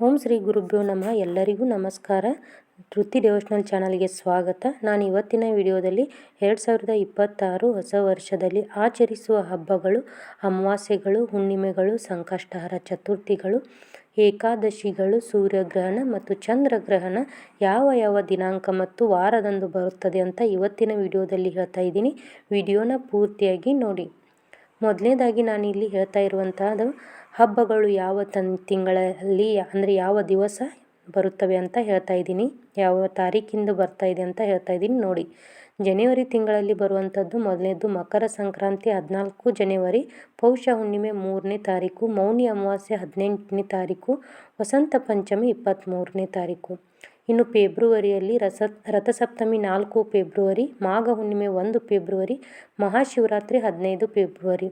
ಓಂ ಶ್ರೀ ಗುರುಭ್ಯೋ ನಮಃ. ಎಲ್ಲರಿಗೂ ನಮಸ್ಕಾರ. ಧೃತಿ ಡೆವೋಷ್ನಲ್ ಚಾನಲ್ಗೆ ಸ್ವಾಗತ. ನಾನು ಇವತ್ತಿನ ವಿಡಿಯೋದಲ್ಲಿ ಎರಡು ಸಾವಿರದ ಇಪ್ಪತ್ತಾರು ಹೊಸ ವರ್ಷದಲ್ಲಿ ಆಚರಿಸುವ ಹಬ್ಬಗಳು, ಅಮಾವಾಸ್ಯೆಗಳು, ಹುಣ್ಣಿಮೆಗಳು, ಸಂಕಷ್ಟಹರ ಚತುರ್ಥಿಗಳು, ಏಕಾದಶಿಗಳು, ಸೂರ್ಯಗ್ರಹಣ ಮತ್ತು ಚಂದ್ರಗ್ರಹಣ ಯಾವ ಯಾವ ದಿನಾಂಕ ಮತ್ತು ವಾರದಂದು ಬರುತ್ತದೆ ಅಂತ ಇವತ್ತಿನ ವಿಡಿಯೋದಲ್ಲಿ ಹೇಳ್ತಾ ಇದ್ದೀನಿ. ವಿಡಿಯೋನ ಪೂರ್ತಿಯಾಗಿ ನೋಡಿ. ಮೊದಲನೇದಾಗಿ ನಾನು ಇಲ್ಲಿ ಹೇಳ್ತಾ ಇರುವಂತಹದ್ದು, ಹಬ್ಬಗಳು ಯಾವ ತನ್ ತಿಂಗಳಲ್ಲಿ ಅಂದರೆ ಯಾವ ದಿವಸ ಬರುತ್ತವೆ ಅಂತ ಹೇಳ್ತಾ ಇದ್ದೀನಿ. ಯಾವ ತಾರೀಕಿಂದ ಬರ್ತಾ ಇದೆ ಅಂತ ಹೇಳ್ತಾ ಇದ್ದೀನಿ. ನೋಡಿ, ಜನವರಿ ತಿಂಗಳಲ್ಲಿ ಬರುವಂಥದ್ದು ಮೊದಲನೇದು ಮಕರ ಸಂಕ್ರಾಂತಿ ಹದಿನಾಲ್ಕು ಜನವರಿ, ಪೌಷ ಹುಣ್ಣಿಮೆ ಮೂರನೇ ತಾರೀಕು, ಮೌನಿ ಅಮಾವಾಸ್ಯೆ ಹದಿನೆಂಟನೇ ತಾರೀಕು, ವಸಂತ ಪಂಚಮಿ ಇಪ್ಪತ್ತ್ಮೂರನೇ ತಾರೀಕು. ಇನ್ನು ಫೆಬ್ರವರಿಯಲ್ಲಿ ರಸ, ರಥಸಪ್ತಮಿ ನಾಲ್ಕು ಫೆಬ್ರವರಿ, ಮಾಘ ಹುಣ್ಣಿಮೆ ಒಂದು ಫೆಬ್ರವರಿ, ಮಹಾಶಿವರಾತ್ರಿ ಹದಿನೈದು ಫೆಬ್ರವರಿ.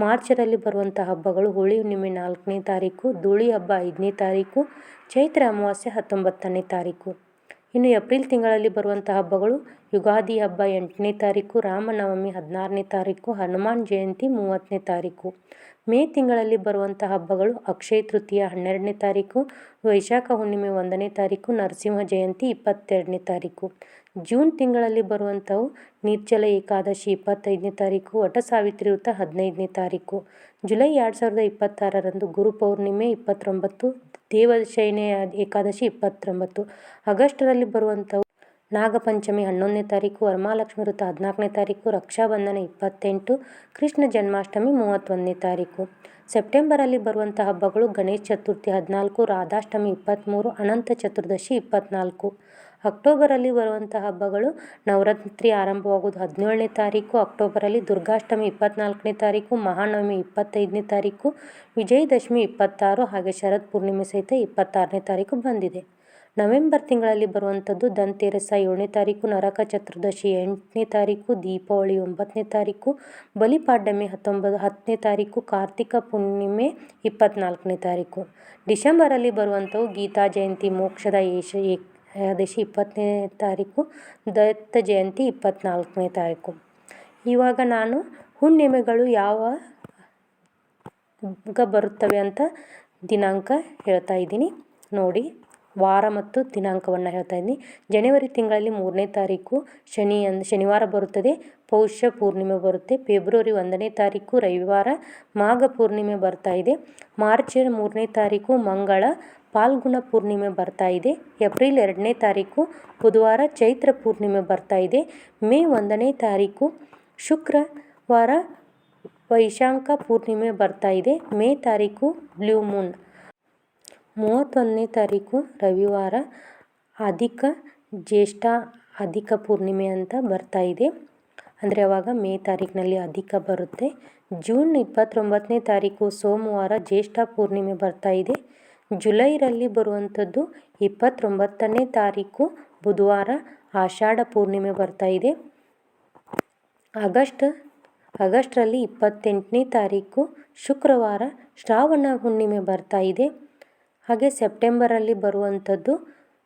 ಮಾರ್ಚರಲ್ಲಿ ಬರುವಂಥ ಹಬ್ಬಗಳು ಹೋಳಿ ಹುಣ್ಣಿಮೆ ನಾಲ್ಕನೇ ತಾರೀಕು, ಧೂಳಿ ಹಬ್ಬ ಐದನೇ ತಾರೀಕು, ಚೈತ್ರ ಅಮಾವಾಸ್ಯೆ ಹತ್ತೊಂಬತ್ತನೇ ತಾರೀಕು. ಇನ್ನು ಏಪ್ರಿಲ್ ತಿಂಗಳಲ್ಲಿ ಬರುವಂಥ ಹಬ್ಬಗಳು ಯುಗಾದಿ ಹಬ್ಬ ಎಂಟನೇ ತಾರೀಕು, ರಾಮನವಮಿ ಹದಿನಾರನೇ ತಾರೀಕು, ಹನುಮಾನ್ ಜಯಂತಿ ಮೂವತ್ತನೇ ತಾರೀಕು. ಮೇ ತಿಂಗಳಲ್ಲಿ ಬರುವಂಥ ಹಬ್ಬಗಳು ಅಕ್ಷಯ ತೃತೀಯ ಹನ್ನೆರಡನೇ ತಾರೀಕು, ವೈಶಾಖ ಹುಣ್ಣಿಮೆ ಒಂದನೇ ತಾರೀಕು, ನರಸಿಂಹ ಜಯಂತಿ ಇಪ್ಪತ್ತೆರಡನೇ ತಾರೀಕು. ಜೂನ್ ತಿಂಗಳಲ್ಲಿ ಬರುವಂಥವು ನಿರ್ಜಲ ಏಕಾದಶಿ ಇಪ್ಪತ್ತೈದನೇ ತಾರೀಕು, ವಟ ಸಾವಿತ್ರಿ ವೃತ್ತ ಹದಿನೈದನೇ ತಾರೀಕು. ಜುಲೈ ಎರಡು ಸಾವಿರದ ಇಪ್ಪತ್ತಾರರಂದು ಗುರು ಪೌರ್ಣಿಮೆ ಇಪ್ಪತ್ತೊಂಬತ್ತು, ದೇವಶಯನೆ ಏಕಾದಶಿ ಇಪ್ಪತ್ತೊಂಬತ್ತು. ಆಗಸ್ಟರಲ್ಲಿ ಬರುವಂಥವು ನಾಗಪಂಚಮಿ ಹನ್ನೊಂದನೇ ತಾರೀಕು ವರಮಹಾಲಕ್ಷ್ಮಿ ವೃತ್ತ ಹದಿನಾಲ್ಕನೇ ತಾರೀಕು, ರಕ್ಷಾಬಂಧನ ಇಪ್ಪತ್ತೆಂಟು, ಕೃಷ್ಣ ಜನ್ಮಾಷ್ಟಮಿ ಮೂವತ್ತೊಂದನೇ ತಾರೀಕು. ಸೆಪ್ಟೆಂಬರಲ್ಲಿ ಬರುವಂಥ ಹಬ್ಬಗಳು ಗಣೇಶ ಚತುರ್ಥಿ ಹದಿನಾಲ್ಕು, ರಾಧಾಷ್ಟಮಿ ಇಪ್ಪತ್ತ್ಮೂರು ಅನಂತ ಚತುರ್ದಶಿ ಇಪ್ಪತ್ತ್ನಾಲ್ಕು ಅಕ್ಟೋಬರಲ್ಲಿ ಬರುವಂಥ ಹಬ್ಬಗಳು ನವರಾತ್ರಿ ಆರಂಭವಾಗೋದು ಹದಿನೇಳನೇ ತಾರೀಕು ಅಕ್ಟೋಬರಲ್ಲಿ, ದುರ್ಗಾಷ್ಟಮಿ ಇಪ್ಪತ್ತ್ನಾಲ್ಕನೇ ತಾರೀಕು, ಮಹಾನವಮಿ ಇಪ್ಪತ್ತೈದನೇ ತಾರೀಕು, ವಿಜಯದಶಮಿ ಇಪ್ಪತ್ತಾರು ಹಾಗೆ ಶರತ್ ಪೂರ್ಣಿಮೆ ಸಹಿತ ಇಪ್ಪತ್ತಾರನೇ ತಾರೀಕು ಬಂದಿದೆ. ನವೆಂಬರ್ ತಿಂಗಳಲ್ಲಿ ಬರುವಂಥದ್ದು ಧನ್ತೆರಸ ಏಳನೇ ತಾರೀಕು, ನರಕ ಚತುರ್ದಶಿ ಎಂಟನೇ ತಾರೀಕು, ದೀಪಾವಳಿ ಒಂಬತ್ತನೇ ತಾರೀಕು ಬಲಿಪಾಡ್ಯಮಿ ಹತ್ತೊಂಬತ್ತು, ಹತ್ತನೇ ತಾರೀಕು, ಕಾರ್ತಿಕ ಪೂರ್ಣಿಮೆ ಇಪ್ಪತ್ತ್ನಾಲ್ಕನೇ ತಾರೀಕು. ಡಿಸೆಂಬರಲ್ಲಿ ಬರುವಂಥವು ಗೀತಾ ಜಯಂತಿ, ಮೋಕ್ಷದ ಏಷ ಏಕಾದಶಿ ಇಪ್ಪತ್ತನೇ ತಾರೀಕು, ದತ್ತ ಜಯಂತಿ ಇಪ್ಪತ್ತ್ನಾಲ್ಕನೇ ತಾರೀಕು. ಇವಾಗ ನಾನು ಹುಣ್ಣಿಮೆಗಳು ಯಾವ ಬರುತ್ತವೆ ಅಂತ ದಿನಾಂಕ ಹೇಳ್ತಾ ಇದ್ದೀನಿ. ನೋಡಿ, ವಾರ ಮತ್ತು ದಿನಾಂಕವನ್ನು ಹೇಳ್ತಾ ಇದ್ದೀನಿ. ಜನವರಿ ತಿಂಗಳಲ್ಲಿ ಮೂರನೇ ತಾರೀಕು, ಶನಿ ಅಂದ, ಶನಿವಾರ ಬರುತ್ತದೆ, ಪೌಷ್ಯ ಪೂರ್ಣಿಮೆ ಬರುತ್ತೆ. ಫೆಬ್ರವರಿ ಒಂದನೇ ತಾರೀಕು, ರವಿವಾರ ಮಾಘ ಪೂರ್ಣಿಮೆ ಬರ್ತಾ ಇದೆ. ಮಾರ್ಚ್ ಮೂರನೇ ತಾರೀಕು, ಮಂಗಳ ಪಾಲ್ಗುಣ ಪೂರ್ಣಿಮೆ ಬರ್ತಾ ಇದೆ. ಏಪ್ರಿಲ್ ಎರಡನೇ ತಾರೀಕು, ಬುಧವಾರ ಚೈತ್ರ ಪೂರ್ಣಿಮೆ ಬರ್ತಾ ಇದೆ. ಮೇ ಒಂದನೇ ತಾರೀಕು, ಶುಕ್ರವಾರ ವೈಶಾಖ ಪೂರ್ಣಿಮೆ ಬರ್ತಾ ಇದೆ. ಮೇ ತಾರೀಕು, ಬ್ಲೂ ಮೂನ್. ಮೂವತ್ತೊಂದನೇ ತಾರೀಕು, ರವಿವಾರ ಅಧಿಕ ಜ್ಯೇಷ್ಠ ಅಧಿಕ ಪೂರ್ಣಿಮೆ ಅಂತ ಬರ್ತಾ ಇದೆ. ಅಂದರೆ ಅವಾಗ ಮೇ ತಾರೀಕಿನಲ್ಲಿ ಅಧಿಕ ಬರುತ್ತೆ. ಜೂನ್ ಇಪ್ಪತ್ತೊಂಬತ್ತನೇ ತಾರೀಕು, ಸೋಮವಾರ ಜ್ಯೇಷ್ಠ ಪೂರ್ಣಿಮೆ ಬರ್ತಾ ಇದೆ. ಜುಲೈರಲ್ಲಿ ಬರುವಂಥದ್ದು ಇಪ್ಪತ್ತೊಂಬತ್ತನೇ ತಾರೀಕು, ಬುಧವಾರ ಆಷಾಢ ಪೂರ್ಣಿಮೆ ಬರ್ತಾ ಇದೆ. ಆಗಸ್ಟ್, ಆಗಸ್ಟ್ರಲ್ಲಿ ಇಪ್ಪತ್ತೆಂಟನೇ ತಾರೀಕು, ಶುಕ್ರವಾರ ಶ್ರಾವಣ ಹುಣ್ಣಿಮೆ ಬರ್ತಾ ಇದೆ. ಹಾಗೆ ಸೆಪ್ಟೆಂಬರಲ್ಲಿ ಬರುವಂಥದ್ದು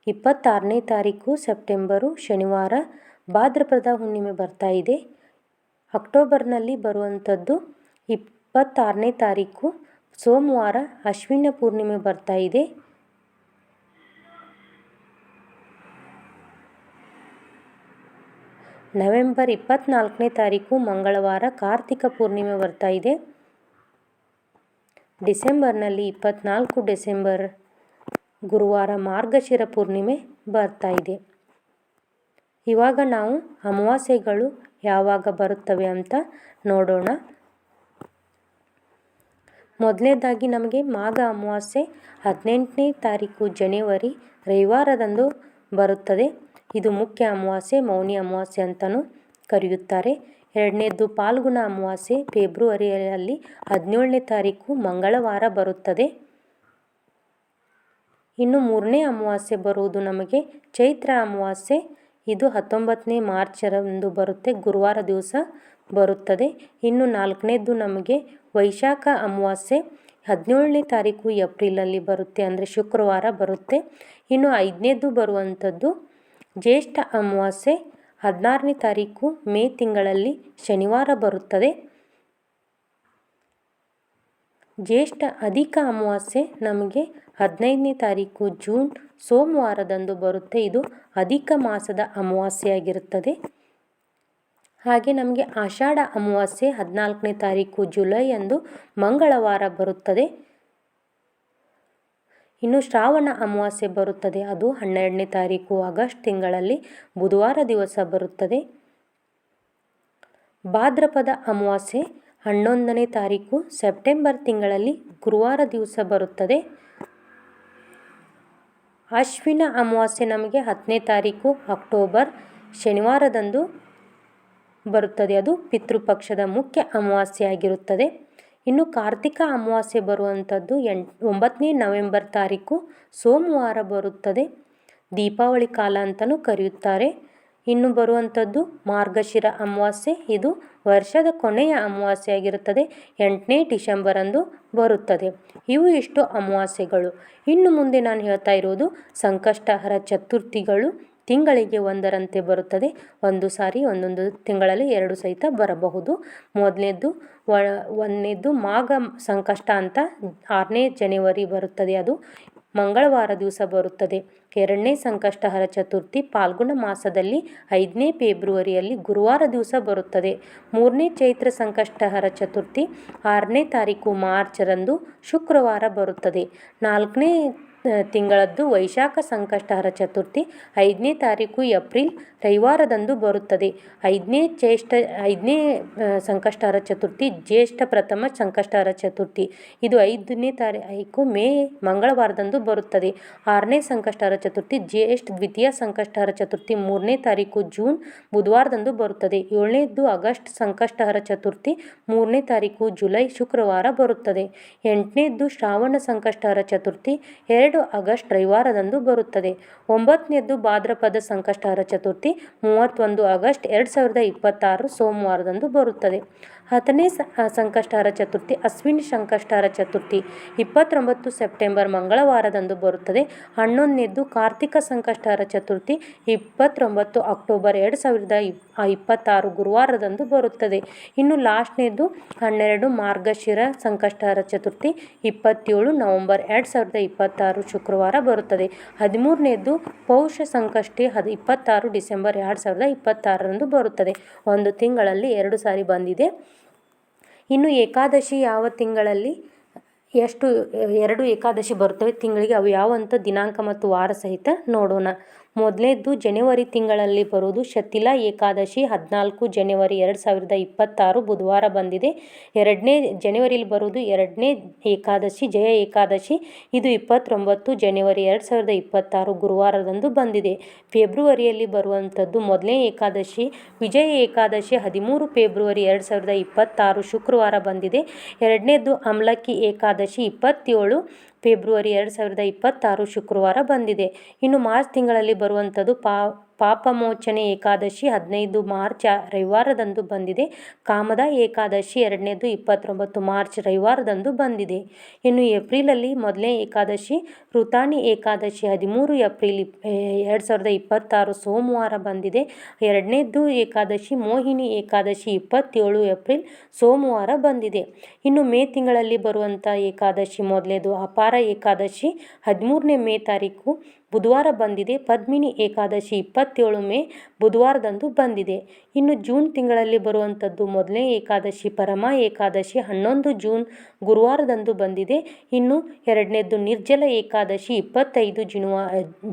ಇಪ್ಪತ್ತಾರನೇ ತಾರೀಕು, ಸೆಪ್ಟೆಂಬರು, ಶನಿವಾರ ಭಾದ್ರಪದ ಹುಣ್ಣಿಮೆ ಬರ್ತಾ ಇದೆ. ಅಕ್ಟೋಬರ್ನಲ್ಲಿ ಬರುವಂಥದ್ದು ಇಪ್ಪತ್ತಾರನೇ ತಾರೀಕು ಸೋಮವಾರ ಅಶ್ವಿನ ಪೂರ್ಣಿಮೆ ಬರ್ತಾ ಇದೆ. ನವೆಂಬರ್ ಇಪ್ಪತ್ನಾಲ್ಕನೇ ತಾರೀಕು ಮಂಗಳವಾರ ಕಾರ್ತಿಕ ಪೂರ್ಣಿಮೆ ಬರ್ತಾ ಇದೆ. ಡಿಸೆಂಬರ್ನಲ್ಲಿ ಇಪ್ಪತ್ನಾಲ್ಕು ಡಿಸೆಂಬರ್, ಗುರುವಾರ ಮಾರ್ಗಶಿರ ಪೂರ್ಣಿಮೆ ಬರ್ತಾ ಇದೆ. ಇವಾಗ ನಾವು ಅಮಾವಾಸ್ಯೆಗಳು ಯಾವಾಗ ಬರುತ್ತವೆ ಅಂತ ನೋಡೋಣ. ಮೊದಲನೇದಾಗಿ ನಮಗೆ ಮಾಘ ಅಮಾವಾಸ್ಯೆ ಹದಿನೆಂಟನೇ ತಾರೀಕು ಜನವರಿ ರವಿವಾರದಂದು ಬರುತ್ತದೆ. ಇದು ಮುಖ್ಯ ಅಮಾವಾಸ್ಯೆ, ಮೌನಿ ಅಮಾವಾಸ್ಯೆ ಅಂತಲೂ ಕರೆಯುತ್ತಾರೆ. ಎರಡನೇದು ಪಾಲ್ಗುಣ ಅಮಾವಾಸ್ಯೆ, ಫೆಬ್ರವರಿಯಲ್ಲಿ ಹದಿನೇಳನೇ ತಾರೀಕು ಮಂಗಳವಾರ ಬರುತ್ತದೆ. ಇನ್ನು ಮೂರನೇ ಅಮಾವಾಸ್ಯೆ ಬರುವುದು ನಮಗೆ ಚೈತ್ರ ಅಮಾವಾಸ್ಯೆ. ಇದು ಹತ್ತೊಂಬತ್ತನೇ ಮಾರ್ಚರಂದು ಬರುತ್ತೆ, ಗುರುವಾರ ದಿವಸ ಬರುತ್ತದೆ. ಇನ್ನು ನಾಲ್ಕನೇದು ನಮಗೆ ವೈಶಾಖ ಅಮಾವಾಸ್ಯೆ ಹದಿನೇಳನೇ ತಾರೀಕು ಏಪ್ರಿಲಲ್ಲಿ ಬರುತ್ತೆ, ಅಂದರೆ ಶುಕ್ರವಾರ ಬರುತ್ತೆ. ಇನ್ನು ಐದನೇದು ಬರುವಂಥದ್ದು ಜ್ಯೇಷ್ಠ ಅಮಾವಾಸ್ಯೆ ಹದಿನಾರನೇ ತಾರೀಕು ಮೇ ತಿಂಗಳಲ್ಲಿ ಶನಿವಾರ ಬರುತ್ತದೆ. ಜ್ಯೇಷ್ಠ ಅಧಿಕ ಅಮಾವಾಸ್ಯೆ ನಮಗೆ ಹದಿನೈದನೇ ತಾರೀಕು ಜೂನ್ ಸೋಮವಾರದಂದು ಬರುತ್ತೆ. ಇದು ಅಧಿಕ ಮಾಸದ ಅಮಾವಾಸ್ಯೆಯಾಗಿರುತ್ತದೆ. ಹಾಗೆ ನಮಗೆ ಆಷಾಢ ಅಮಾವಾಸ್ಯೆ ಹದಿನಾಲ್ಕನೇ ತಾರೀಕು ಜುಲೈ ಎಂದು ಮಂಗಳವಾರ ಬರುತ್ತದೆ. ಇನ್ನು ಶ್ರಾವಣ ಅಮಾವಾಸ್ಯೆ ಬರುತ್ತದೆ. ಅದು ಹನ್ನೆರಡನೇ ತಾರೀಕು ಆಗಸ್ಟ್ ತಿಂಗಳಲ್ಲಿ ಬುಧವಾರ ದಿವಸ ಬರುತ್ತದೆ. ಭಾದ್ರಪದ ಅಮಾವಾಸ್ಯೆ ಹನ್ನೊಂದನೇ ತಾರೀಕು ಸೆಪ್ಟೆಂಬರ್ ತಿಂಗಳಲ್ಲಿ ಗುರುವಾರ ದಿವಸ ಬರುತ್ತದೆ. ಅಶ್ವಿನ ಅಮಾವಾಸ್ಯೆ ನಮಗೆ ಹತ್ತನೇ ತಾರೀಕು ಅಕ್ಟೋಬರ್ ಶನಿವಾರದಂದು ಬರುತ್ತದೆ. ಅದು ಪಿತೃಪಕ್ಷದ ಮುಖ್ಯ ಅಮಾವಾಸ್ಯೆಯಾಗಿರುತ್ತದೆ. ಇನ್ನು ಕಾರ್ತಿಕ ಅಮಾವಾಸ್ಯೆ ಬರುವಂಥದ್ದು ಎಂಟ್ ಒಂಬತ್ತನೇ ನವೆಂಬರ್ ತಾರೀಕು ಸೋಮವಾರ ಬರುತ್ತದೆ. ದೀಪಾವಳಿ ಕಾಲ ಅಂತಲೂ ಕರೆಯುತ್ತಾರೆ. ಇನ್ನು ಬರುವಂಥದ್ದು ಮಾರ್ಗಶಿರ ಅಮಾವಾಸ್ಯೆ. ಇದು ವರ್ಷದ ಕೊನೆಯ ಅಮಾವಾಸ್ಯೆ ಆಗಿರುತ್ತದೆ ಎಂಟನೇ ಡಿಸೆಂಬರಂದು ಬರುತ್ತದೆ. ಇವು ಇಷ್ಟು ಅಮಾವಾಸ್ಯೆಗಳು. ಇನ್ನು ಮುಂದೆ ನಾನು ಹೇಳ್ತಾ ಇರೋದು ಸಂಕಷ್ಟಹರ ಚತುರ್ಥಿಗಳು. ತಿಂಗಳಿಗೆ ಒಂದರಂತೆ ಬರುತ್ತದೆ. ಒಂದು ಸಾರಿ, ಒಂದೊಂದು ತಿಂಗಳಲ್ಲಿ ಎರಡು ಸಹಿತ ಬರಬಹುದು. ಮೊದಲನೇದ್ದು ಒಂದನೇದ್ದು ಮಾಘ ಸಂಕಷ್ಟ ಅಂತ ಆರನೇ ಜನವರಿ ಬರುತ್ತದೆ. ಅದು ಮಂಗಳವಾರ ದಿವಸ ಬರುತ್ತದೆ. ಎರಡನೇ ಸಂಕಷ್ಟಹರ ಚತುರ್ಥಿ ಫಾಲ್ಗುಣ ಮಾಸದಲ್ಲಿ ಐದನೇ ಫೆಬ್ರವರಿಯಲ್ಲಿ ಗುರುವಾರ ದಿವಸ ಬರುತ್ತದೆ. ಮೂರನೇ ಚೈತ್ರ ಸಂಕಷ್ಟಹರ ಚತುರ್ಥಿ ಆರನೇ ತಾರೀಕು ಮಾರ್ಚರಂದು ಶುಕ್ರವಾರ ಬರುತ್ತದೆ. ನಾಲ್ಕನೇ ತಿಂಗಳದ್ದು ವೈಶಾಖ ಸಂಕಷ್ಟಹರ ಚತುರ್ಥಿ ಐದನೇ ತಾರೀಕು ಏಪ್ರಿಲ್ ರವಿವಾರದಂದು ಬರುತ್ತದೆ. ಐದನೇ ಜ್ಯೇಷ್ಠ, ಐದನೇ ಸಂಕಷ್ಟಹರ ಚತುರ್ಥಿ ಜ್ಯೇಷ್ಠ ಪ್ರಥಮ ಸಂಕಷ್ಟಹರ ಚತುರ್ಥಿ. ಇದು ಐದನೇ ತಾರೀಕು ಮೇ ಮಂಗಳವಾರದಂದು ಬರುತ್ತದೆ. ಆರನೇ ಸಂಕಷ್ಟಹರ ಚತುರ್ಥಿ ಜ್ಯೇಷ್ಠ ದ್ವಿತೀಯ ಸಂಕಷ್ಟಹರ ಚತುರ್ಥಿ ಮೂರನೇ ತಾರೀಕು ಜೂನ್ ಬುಧವಾರದಂದು ಬರುತ್ತದೆ. ಏಳನೇದು ಆಗಸ್ಟ್ ಸಂಕಷ್ಟಹರ ಚತುರ್ಥಿ ಮೂರನೇ ತಾರೀಕು ಜುಲೈ ಶುಕ್ರವಾರ ಬರುತ್ತದೆ. ಎಂಟನೇದ್ದು ಶ್ರಾವಣ ಸಂಕಷ್ಟಹರ ಚತುರ್ಥಿ ಎರಡು ಆಗಸ್ಟ್ ರವಿವಾರದಂದು ಬರುತ್ತದೆ. ಒಂಬತ್ತನೇದ್ದು ಭಾದ್ರಪದ ಸಂಕಷ್ಟಹರ ಚತುರ್ಥಿ ಮೂವತ್ತೊಂದು ಆಗಸ್ಟ್ ಎರಡು ಸಾವಿರದ ಇಪ್ಪತ್ತಾರು ಸೋಮವಾರದಂದು ಬರುತ್ತದೆ. ಹತ್ತನೇ ಸಂಕಷ್ಟಹರ ಚತುರ್ಥಿ, ಅಶ್ವಿನಿ ಸಂಕಷ್ಟಾರ ಚತುರ್ಥಿ. ಇಪ್ಪತ್ತೊಂಬತ್ತು ಸೆಪ್ಟೆಂಬರ್ ಮಂಗಳವಾರದಂದು ಬರುತ್ತದೆ. ಹನ್ನೊಂದನೇದ್ದು ಕಾರ್ತಿಕ ಸಂಕಷ್ಟಾರ ಚತುರ್ಥಿ. ಇಪ್ಪತ್ತೊಂಬತ್ತು ಅಕ್ಟೋಬರ್ ಎರಡು ಸಾವಿರದ ಇಪ್ಪತ್ತಾರು ಗುರುವಾರದಂದು ಬರುತ್ತದೆ. ಇನ್ನು ಲಾಸ್ಟ್ನೇದ್ದು ಹನ್ನೆರಡು ಮಾರ್ಗಶಿರ ಸಂಕಷ್ಟಾರ ಚತುರ್ಥಿ. ಇಪ್ಪತ್ತೇಳು ನವಂಬರ್ ಎರಡು ಸಾವಿರದ ಇಪ್ಪತ್ತಾರು ಶುಕ್ರವಾರ ಬರುತ್ತದೆ. ಹದಿಮೂರನೇದ್ದು ಪೌಷ ಸಂಕಷ್ಟಿ. ಹದ್ ಇಪ್ಪತ್ತಾರು ಡಿಸೆಂಬರ್ ಎರಡು ಸಾವಿರದ ಇಪ್ಪತ್ತಾರರಂದು ಬರುತ್ತದೆ. ಒಂದು ತಿಂಗಳಲ್ಲಿ ಎರಡು ಸಾರಿ ಬಂದಿದೆ. ಇನ್ನು ಏಕಾದಶಿ ಯಾವ ತಿಂಗಳಲ್ಲಿ ಎಷ್ಟು, ಎರಡು ಏಕಾದಶಿ ಬರುತ್ತವೆ ತಿಂಗಳಿಗೆ, ಅವು ಯಾವಂಥ ದಿನಾಂಕ ಮತ್ತು ವಾರ ಸಹಿತ ನೋಡೋಣ. ಮೊದಲನೇದ್ದು ಜನವರಿ ತಿಂಗಳಲ್ಲಿ ಬರೋದು ಶತಿಲ ಏಕಾದಶಿ ಹದಿನಾಲ್ಕು ಜನವರಿ ಎರಡು ಸಾವಿರದ ಇಪ್ಪತ್ತಾರು ಬುಧವಾರ ಬಂದಿದೆ. ಎರಡನೇ ಜನವರಿಲಿ ಬರೋದು ಎರಡನೇ ಏಕಾದಶಿ, ಜಯ ಏಕಾದಶಿ. ಇದು ಇಪ್ಪತ್ತೊಂಬತ್ತು ಜನವರಿ ಎರಡು ಸಾವಿರದ ಇಪ್ಪತ್ತಾರು ಗುರುವಾರದಂದು ಬಂದಿದೆ. ಫೆಬ್ರವರಿಯಲ್ಲಿ ಬರುವಂಥದ್ದು ಮೊದಲನೇ ಏಕಾದಶಿ, ವಿಜಯ ಏಕಾದಶಿ ಹದಿಮೂರು ಫೆಬ್ರವರಿ ಎರಡು ಸಾವಿರದ ಇಪ್ಪತ್ತಾರು ಶುಕ್ರವಾರ ಬಂದಿದೆ. ಎರಡನೇದು ಅಮ್ಲಕ್ಕಿ ಏಕಾದಶಿ ಇಪ್ಪತ್ತೇಳು ಫೆಬ್ರವರಿ ಎರಡು ಸಾವಿರದ ಇಪ್ಪತ್ತಾರು ಶುಕ್ರವಾರ ಬಂದಿದೆ. ಇನ್ನು ಮಾರ್ಚ್ ತಿಂಗಳಲ್ಲಿ ಬರುವಂಥದ್ದು ಪಾ ಪಾಪಮೋಚನೆ ಏಕಾದಶಿ ಹದಿನೈದು ಮಾರ್ಚ್ ರವಿವಾರದಂದು ಬಂದಿದೆ. ಕಾಮದ ಏಕಾದಶಿ ಎರಡನೇದು ಇಪ್ಪತ್ತೊಂಬತ್ತು ಮಾರ್ಚ್ ರವಿವಾರದಂದು ಬಂದಿದೆ. ಇನ್ನು ಏಪ್ರಿಲಲ್ಲಿ ಮೊದಲನೇ ಏಕಾದಶಿ ಋತಾಣಿ ಏಕಾದಶಿ ಹದಿಮೂರು ಏಪ್ರಿಲ್ ಎರಡು ಸಾವಿರದ ಇಪ್ಪತ್ತಾರು ಸೋಮವಾರ ಬಂದಿದೆ. ಎರಡನೇದು ಏಕಾದಶಿ, ಮೋಹಿನಿ ಏಕಾದಶಿ ಇಪ್ಪತ್ತೇಳು ಏಪ್ರಿಲ್ ಸೋಮವಾರ ಬಂದಿದೆ. ಇನ್ನು ಮೇ ತಿಂಗಳಲ್ಲಿ ಬರುವಂಥ ಏಕಾದಶಿ ಮೊದಲೇದು ಅಪಾರ ಏಕಾದಶಿ ಹದಿಮೂರನೇ ಮೇ ತಾರೀಕು. ಬುಧವಾರ ಬಂದಿದೆ. ಪದ್ಮಿನಿ ಏಕಾದಶಿ ಇಪ್ಪತ್ತೇಳು ಮೇ ಬುಧವಾರದಂದು ಬಂದಿದೆ. ಇನ್ನು ಜೂನ್ ತಿಂಗಳಲ್ಲಿ ಬರುವಂಥದ್ದು ಮೊದಲನೇ ಏಕಾದಶಿ, ಪರಮ ಏಕಾದಶಿ ಹನ್ನೊಂದು ಜೂನ್ ಗುರುವಾರದಂದು ಬಂದಿದೆ. ಇನ್ನು ಎರಡನೇದ್ದು ನಿರ್ಜಲ ಏಕಾದಶಿ ಇಪ್ಪತ್ತೈದು ಜುನುವಾ,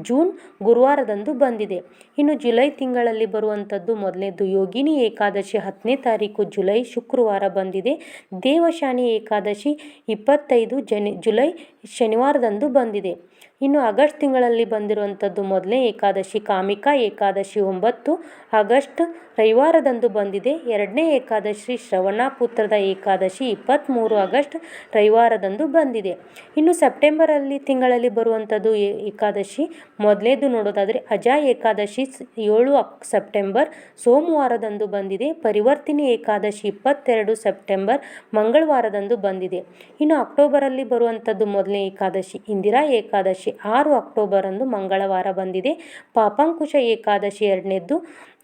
ಜೂನ್ ಗುರುವಾರದಂದು ಬಂದಿದೆ. ಇನ್ನು ಜುಲೈ ತಿಂಗಳಲ್ಲಿ ಬರುವಂಥದ್ದು ಮೊದಲನೇದು ಯೋಗಿನಿ ಏಕಾದಶಿ ಹತ್ತನೇ ತಾರೀಕು ಜುಲೈ ಶುಕ್ರವಾರ ಬಂದಿದೆ. ದೇವಶಾನಿ ಏಕಾದಶಿ ಇಪ್ಪತ್ತೈದು ಜನ, ಜುಲೈ ಶನಿವಾರದಂದು ಬಂದಿದೆ. ಇನ್ನು ಆಗಸ್ಟ್ ತಿಂಗಳಲ್ಲಿ ಬಂದಿರುವಂಥದ್ದು ಮೊದಲನೇ ಏಕಾದಶಿ ಕಾಮಿಕಾ ಏಕಾದಶಿ ಒಂಬತ್ತು ಆಗಸ್ಟ್ ರವಿವಾರದಂದು ಬಂದಿದೆ. ಎರಡನೇ ಏಕಾದಶಿ ಶ್ರವಣ, ಪುತ್ರದ ಏಕಾದಶಿ ಇಪ್ಪತ್ತ್ಮೂರು ಆಗಸ್ಟ್ ರವಿವಾರದಂದು ಬಂದಿದೆ. ಇನ್ನು ಸೆಪ್ಟೆಂಬರಲ್ಲಿ ತಿಂಗಳಲ್ಲಿ ಬರುವಂಥದ್ದು ಏಕಾದಶಿ. ಮೊದಲೇದು ನೋಡೋದಾದರೆ ಅಜಾ ಏಕಾದಶಿ ಏಳು ಸೆಪ್ಟೆಂಬರ್ ಸೋಮವಾರದಂದು ಬಂದಿದೆ. ಪರಿವರ್ತಿನಿ ಏಕಾದಶಿ ಇಪ್ಪತ್ತೆರಡು ಸೆಪ್ಟೆಂಬರ್ ಮಂಗಳವಾರದಂದು ಬಂದಿದೆ. ಇನ್ನು ಅಕ್ಟೋಬರಲ್ಲಿ ಬರುವಂಥದ್ದು ಮೊದಲನೇ ಏಕಾದಶಿ ಇಂದಿರಾ ಏಕಾದಶಿ. ಆರು ಅಕ್ಟೋಬರಂದು ಮಂಗಳವಾರ ಬಂದಿದೆ. ಪಾಪಾಂಕುಶ ಏಕಾದಶಿ ಎರಡನೇದ್ದು.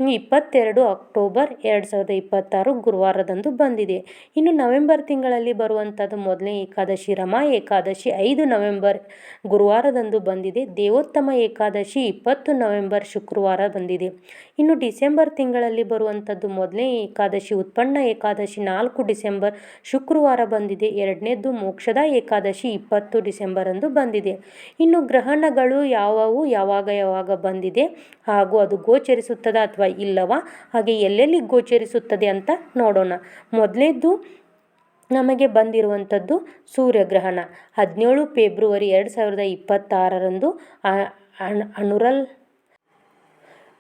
ಇಪ್ಪತ್ತೆರಡು ಅಕ್ಟೋಬರ್ ಎರಡು ಸಾವಿರದ ಇಪ್ಪತ್ತಾರು ಗುರುವಾರದಂದು ಬಂದಿದೆ. ಇನ್ನು ನವೆಂಬರ್ ತಿಂಗಳಲ್ಲಿ ಬರುವಂಥದ್ದು ಮೊದಲನೇ ಏಕಾದಶಿ, ರಮಾ ಏಕಾದಶಿ ಐದು ನವೆಂಬರ್ ಗುರುವಾರದಂದು ಬಂದಿದೆ. ದೇವೋತ್ತಮ ಏಕಾದಶಿ ಇಪ್ಪತ್ತು ನವೆಂಬರ್ ಶುಕ್ರವಾರ ಬಂದಿದೆ. ಇನ್ನು ಡಿಸೆಂಬರ್ ತಿಂಗಳಲ್ಲಿ ಬರುವಂಥದ್ದು ಮೊದಲನೇ ಏಕಾದಶಿ, ಉತ್ಪನ್ನ ಏಕಾದಶಿ ನಾಲ್ಕು ಡಿಸೆಂಬರ್ ಶುಕ್ರವಾರ ಬಂದಿದೆ. ಎರಡನೇದ್ದು ಮೋಕ್ಷದ ಏಕಾದಶಿ ಇಪ್ಪತ್ತು ಡಿಸೆಂಬರ್ ಅಂದು ಬಂದಿದೆ. ಇನ್ನು ಗ್ರಹಣಗಳು ಯಾವವು ಯಾವಾಗ ಯಾವಾಗ ಬಂದಿದೆ ಹಾಗೂ ಅದು ಗೋಚರಿಸುತ್ತದೆ ಅಥವಾ ಇಲ್ಲವಾ? ಹಾಗೆ ಎಲ್ಲೆಲ್ಲಿ ಗೋಚರಿಸುತ್ತದೆ ಅಂತ ನೋಡೋಣ. ಮೊದಲೇದ್ದು ನಮಗೆ ಬಂದಿರುವಂಥದ್ದು ಸೂರ್ಯಗ್ರಹಣ. ಹದಿನೇಳು ಫೆಬ್ರವರಿ ಎರಡು ಸಾವಿರದ ಇಪ್ಪತ್ತಾರರಂದು ಅಣುರಲ್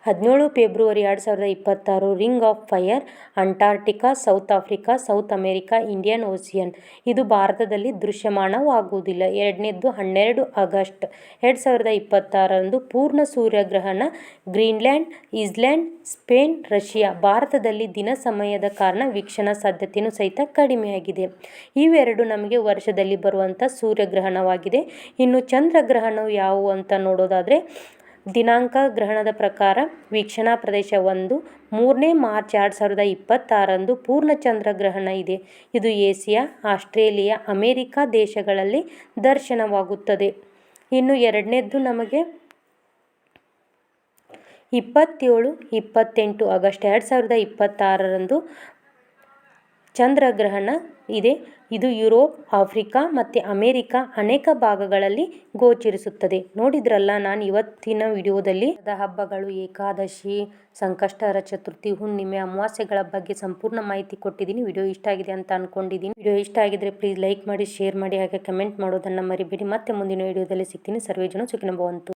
ಹದಿನೇಳು ಫೆಬ್ರವರಿ ಎರಡು ಸಾವಿರದ ಇಪ್ಪತ್ತಾರು, ring of fire, Antarctica, South Africa, South America, Indian Ocean ಇದು ಭಾರತದಲ್ಲಿ ದೃಶ್ಯಮಾನವಾಗುವುದಿಲ್ಲ. ಎರಡನೇದ್ದು ಹನ್ನೆರಡು ಆಗಸ್ಟ್ ಎರಡು ಸಾವಿರದ ಇಪ್ಪತ್ತಾರರಂದು ಪೂರ್ಣ ಸೂರ್ಯಗ್ರಹಣ ಗ್ರೀನ್ಲ್ಯಾಂಡ್ ಇಸ್ಲ್ಯಾಂಡ್ ಸ್ಪೇನ್, ರಷ್ಯಾ. ಭಾರತದಲ್ಲಿ ದಿನ ಸಮಯದ ಕಾರಣ ವೀಕ್ಷಣಾ ಸಾಧ್ಯತೆಯೂ ಸಹಿತ ಕಡಿಮೆಯಾಗಿದೆ. ಇವೆರಡು ನಮಗೆ ವರ್ಷದಲ್ಲಿ ಬರುವಂಥ ಸೂರ್ಯಗ್ರಹಣವಾಗಿದೆ. ಇನ್ನು ಚಂದ್ರಗ್ರಹಣವು ಯಾವುವು ಅಂತ ನೋಡೋದಾದರೆ ದಿನಾಂಕ ಗ್ರಹಣದ ಪ್ರಕಾರ ವೀಕ್ಷಣಾ ಪ್ರದೇಶ ಒಂದು, ಮೂರನೇ ಮಾರ್ಚ್ ಎರಡು ಸಾವಿರದ ಇಪ್ಪತ್ತಾರಂದು ಪೂರ್ಣ ಚಂದ್ರಗ್ರಹಣ ಇದೆ. ಇದು ಏಷ್ಯಾ, ಆಸ್ಟ್ರೇಲಿಯಾ, ಅಮೇರಿಕಾ ದೇಶಗಳಲ್ಲಿ ದರ್ಶನವಾಗುತ್ತದೆ. ಇನ್ನು ಎರಡನೇದ್ದು ನಮಗೆ ಇಪ್ಪತ್ತೇಳು, ಇಪ್ಪತ್ತೆಂಟು ಆಗಸ್ಟ್ ಎರಡು ಸಾವಿರದ ಇಪ್ಪತ್ತಾರರಂದು ಚಂದ್ರಗ್ರಹಣ ಇದೆ. ಇದು ಯುರೋಪ್, ಆಫ್ರಿಕಾ ಮತ್ತು ಅಮೇರಿಕ ಅನೇಕ ಭಾಗಗಳಲ್ಲಿ ಗೋಚರಿಸುತ್ತದೆ. ನೋಡಿದ್ರಲ್ಲ, ನಾನು ಇವತ್ತಿನ ವಿಡಿಯೋದಲ್ಲಿ ಹಬ್ಬಗಳು ಏಕಾದಶಿ, ಸಂಕಷ್ಟರ ಚತುರ್ಥಿ, ಹುಣ್ಣಿಮೆ ಅಮಾವಾಸ್ಯೆಗಳ ಬಗ್ಗೆ ಸಂಪೂರ್ಣ ಮಾಹಿತಿ ಕೊಟ್ಟಿದ್ದೀನಿ. ವಿಡಿಯೋ ಇಷ್ಟ ಆಗಿದೆ ಅಂತ ಅನ್ಕೊಂಡಿದ್ದೀನಿ. ವಿಡಿಯೋ ಇಷ್ಟ ಆಗಿದ್ರೆ ಪ್ಲೀಸ್ ಲೈಕ್ ಮಾಡಿ ಶೇರ್ ಮಾಡಿ, ಹಾಗೆ ಕಮೆಂಟ್ ಮಾಡೋದನ್ನು ಮರಿಬೇಡಿ. ಮತ್ತೆ ಮುಂದಿನ ವಿಡಿಯೋದಲ್ಲಿ ಸಿಗ್ತೀನಿ. ಸರ್ವೇ ಜನ ಸುಖಿನ ಭವಂತು.